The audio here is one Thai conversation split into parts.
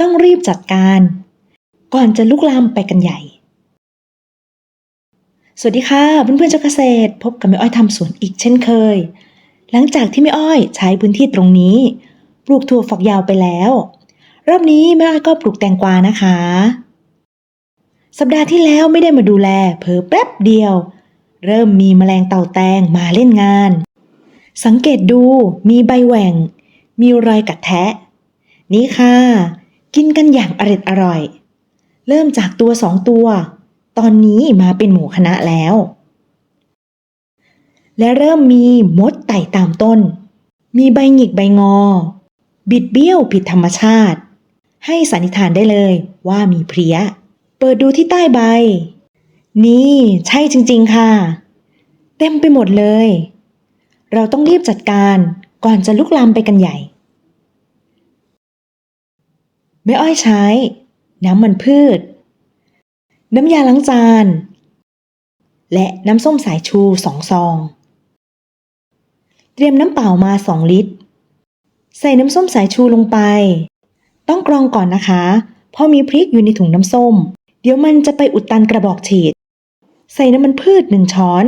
ต้องรีบจัดการ ก่อนจะลุกลามไปกันใหญ่ สวัสดีค่ะเพื่อนๆเจ้าเกษตร พบกับแม่อ้อยทำสวนอีกเช่นเคย หลังจากที่แม่อ้อยใช้พื้นที่ตรงนี้ ปลูกถั่วฝักยาวไปแล้ว รอบนี้แม่อ้อยก็ปลูกแตงกวานะคะ สัปดาห์ที่แล้วไม่ได้มาดูแลเผลอแป๊บเดียว เริ่มมีแมลงเต่าแตงมาเล่นงาน สังเกตดูมีใบแหว่ง มีรอยกัดแทะ นี่ค่ะ กินกันอย่างอร็ดอร่อย เริ่มจากตัวสองตัว ตอนนี้มาเป็นหมู่คณะแล้ว และเริ่มมีมดไต่ตามต้น มีใบหงิกใบงอ บิดเบี้ยวผิดธรรมชาติ ให้สันนิษฐานได้เลยว่ามีเพลี้ย เปิดดูที่ใต้ใบ นี่ใช่จริง ๆ ค่ะ เต็มไปหมดเลย เราต้องรีบจัดการก่อนจะลุกลามไปกันใหญ่ แม่อ้อยใช้ น้ำมันพืช น้ำยาล้างจาน และน้ำส้มสายชูสองซอง เตรียมน้ำเปล่ามาสองลิตร ใส่น้ำส้มสายชูลงไป ต้องกรองก่อนนะคะเพราะมีพริกอยู่ในถุงน้ำส้ม เดี๋ยวมันจะไปอุดตันกระบอกฉีด ใส่น้ำมันพืชหนึ่งช้อน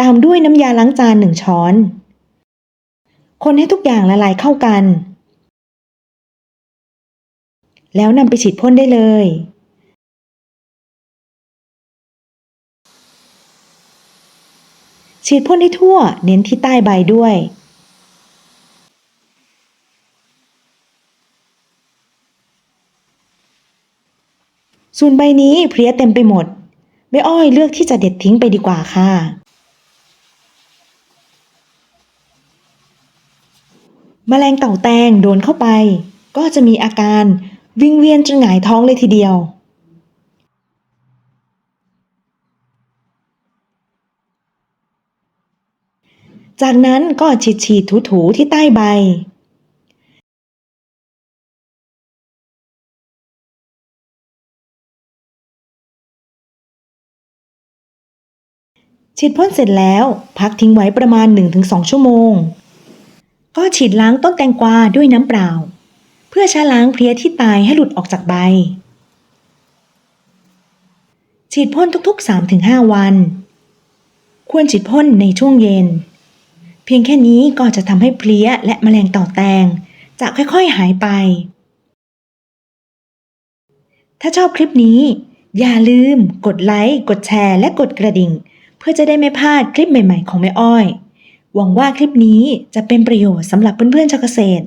ตามด้วยน้ำยาล้างจานหนึ่งช้อน คนให้ทุกอย่างละลายเข้ากัน แล้วนำไปฉีดพ่นได้เลย ฉีดพ่นให้ทั่วเน้นที่ใต้ใบด้วย ส่วนใบนี้เพลียเต็มไปหมดแม่อ้อยเลือกที่จะเด็ดทิ้งไปดีกว่าค่ะ แมลงเต่าแตงโดนเข้าไป ก็จะมีอาการ วิงเวียนจนหงายท้องเลยทีเดียว จากนั้นก็ฉีดฉีดถูถูที่ใต้ใบ ฉีดพ่นเสร็จแล้วพักทิ้งไว้ประมาณ 1-2 ชั่วโมง ก็ฉีดล้างต้นแตงกวาด้วยน้ำเปล่า พื่อช้าล้างเพลี้ยที่ตายให้หลุดออกจากใบ ฉีดพ่นทุกๆ 3-5 วัน ควรฉีดพ่นในช่วงเย็น เพียงแค่นี้ก็จะทำให้เพลี้ยและแมลงเต่าแตงจะค่อยๆหายไป ถ้าชอบคลิปนี้ อย่าลืมกดไลค์ กดแชร์ และกดกระดิ่ง เพื่อจะได้ไม่พลาดคลิปใหม่ๆ ของแม่อ้อย หวังว่าคลิปนี้จะเป็นประโยชน์สำหรับเพื่อนๆชาวเกษตร